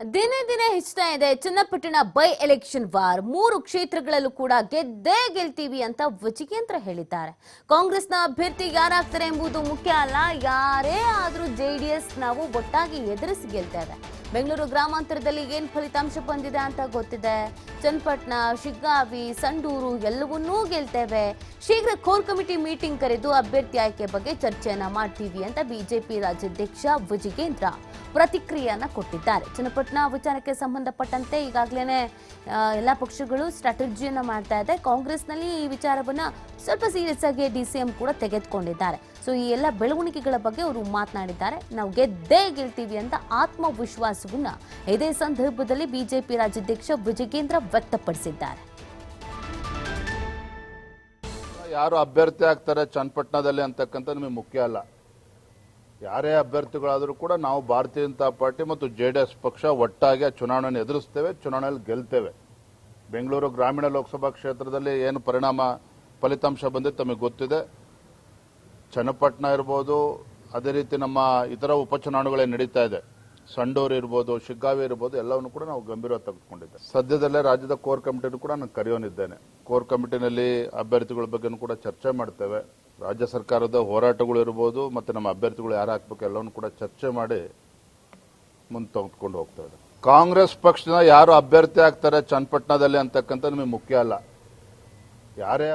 ದಿನೇ ದಿನೇ ಹೆಚ್ಚುತ್ತಾ ಇದೆ. Channapatna by election war. ಮೂರು ಕ್ಷೇತ್ರಗಳಲ್ಲೂ ಕೂಡ ಗೆದ್ದೇ ಗೆಲ್ತೀವಿ ಅಂತ ವಿಜಯೇಂದ್ರ ಹೇಳಿದ್ದಾರೆ. ಕಾಂಗ್ರೆಸ್ನ ಅಭ್ಯರ್ಥಿ ಯಾರಾಗ್ತಾರೆ ಎಂಬುದು ಮುಖ್ಯ ಅಲ್ಲ. ಯಾರೇ ಆದ್ರೂ ಜೆಡಿಎಸ್ ನಾವು ಒಟ್ಟಾಗಿ ಎದುರಿಸಿ ಗೆಲ್ತೇವೆ ಬೆಂಗಳೂರು ಗ್ರಾಮಾಂತರದಲ್ಲಿ ಏನ್ ಫಲಿತಾಂಶ ಬಂದಿದೆ ಅಂತ ಗೊತ್ತಿದೆ. ಚನ್ನಪಟ್ಟಣ, ಶಿಗ್ಗಾವಿ, ಸಂಡೂರು ಎಲ್ಲವನ್ನೂ ಗೆಲ್ತೇವೆ. ಶೀಘ್ರ ಕೋರ್ ಕಮಿಟಿ ಮೀಟಿಂಗ್ ಕರೆದು ಅಭ್ಯರ್ಥಿ ಆಯ್ಕೆ ಬಗ್ಗೆ ಚರ್ಚೆಯನ್ನ ಮಾಡ್ತೀವಿ ಅಂತ ಬಿಜೆಪಿ ರಾಜ್ಯಾಧ್ಯಕ್ಷ ವಿಜಿಗೇಂದ್ರ ಪ್ರತಿಕ್ರಿಯೆಯನ್ನ ಕೊಟ್ಟಿದ್ದಾರೆ. ಚನ್ನಪಟ್ಟಣ ವಿಚಾರಕ್ಕೆ ಸಂಬಂಧಪಟ್ಟಂತೆ ಈಗಾಗಲೇ ಎಲ್ಲ ಪಕ್ಷಗಳು ಸ್ಟ್ರಾಟಜಿಯನ್ನ ಮಾಡ್ತಾ ಇದೆ. ಕಾಂಗ್ರೆಸ್ನಲ್ಲಿ ಈ ವಿಚಾರವನ್ನ ಸ್ವಲ್ಪ ಸೀರಿಯಸ್ ಆಗಿ ಡಿ ಸಿ ಎಂ ಕೂಡ ತೆಗೆದುಕೊಂಡಿದ್ದಾರೆ. ಸೊ ಈ ಎಲ್ಲ ಬೆಳವಣಿಗೆಗಳ ಬಗ್ಗೆ ಅವರು ಮಾತನಾಡಿದ್ದಾರೆ. ನಾವು ಗೆದ್ದೇ ಗೆಲ್ತೀವಿ ಅಂತ ಆತ್ಮವಿಶ್ವಾಸವನ್ನ ಇದೇ ಸಂದರ್ಭದಲ್ಲಿ ಬಿಜೆಪಿ ರಾಜ್ಯಾಧ್ಯಕ್ಷ ವಿಜಯೇಂದ್ರ ವ್ಯಕ್ತಪಡಿಸಿದ್ದಾರೆ. ಯಾರು ಅಭ್ಯರ್ಥಿ ಆಗ್ತಾರೆ ಚನ್ನಪಟ್ಟಣದಲ್ಲಿ ಅಂತಕ್ಕಂಥ ನಮಗೆ ಮುಖ್ಯ ಅಲ್ಲ. ಯಾರೇ ಅಭ್ಯರ್ಥಿಗಳಾದರೂ ಕೂಡ ನಾವು ಭಾರತೀಯ ಜನತಾ ಪಾರ್ಟಿ ಮತ್ತು ಜೆ ಡಿ ಎಸ್ ಪಕ್ಷ ಒಟ್ಟಾಗಿ ಚುನಾವಣೆಯನ್ನು ಎದುರಿಸ್ತೇವೆ, ಚುನಾವಣೆಯಲ್ಲಿ ಗೆಲ್ತೇವೆ. ಬೆಂಗಳೂರು ಗ್ರಾಮೀಣ ಲೋಕಸಭಾ ಕ್ಷೇತ್ರದಲ್ಲಿ ಏನು ಪರಿಣಾಮ, ಫಲಿತಾಂಶ ಬಂದಿದೆ ತಮಗೆ ಗೊತ್ತಿದೆ. ಚನ್ನಪಟ್ಟಣ ಇರ್ಬೋದು, ಅದೇ ರೀತಿ ನಮ್ಮ ಇತರ ಉಪಚುನಾವಣೆಗಳೇ ನಡೀತಾ ಇದೆ. ಸಂಡೂರು ಇರ್ಬೋದು, ಶಿಗ್ಗಾವಿ ಇರ್ಬೋದು, ಎಲ್ಲವನ್ನು ಕೂಡ ನಾವು ಗಂಭೀರವಾಗಿ ತೆಗೆದುಕೊಂಡಿದ್ದೆ ಸದ್ಯದಲ್ಲೇ ರಾಜ್ಯದ ಕೋರ್ ಕಮಿಟಿನೂ ಕೂಡ ನಾನು ಕರೆಯೋನಿದ್ದೇನೆ. ಕೋರ್ ಕಮಿಟಿನಲ್ಲಿ ಅಭ್ಯರ್ಥಿಗಳ ಬಗ್ಗೆನೂ ಕೂಡ ಚರ್ಚೆ ಮಾಡ್ತೇವೆ. ರಾಜ್ಯ ಸರ್ಕಾರದ ಹೋರಾಟಗಳು ಇರ್ಬೋದು, ಮತ್ತು ನಮ್ಮ ಅಭ್ಯರ್ಥಿಗಳು ಯಾರು ಹಾಕ್ಬೇಕು ಎಲ್ಲವನ್ನು ಕೂಡ ಚರ್ಚೆ ಮಾಡಿ ಮುಂದೆ ತೆಗೆದುಕೊಂಡು ಹೋಗ್ತೇವೆ ಕಾಂಗ್ರೆಸ್ ಪಕ್ಷದ ಯಾರು ಅಭ್ಯರ್ಥಿ ಆಗ್ತಾರೆ ಚನ್ನಪಟ್ಟಣದಲ್ಲಿ ಅಂತಕ್ಕಂಥ ನಿಮಗೆ ಮುಖ್ಯ ಅಲ್ಲ. ಯಾರೇ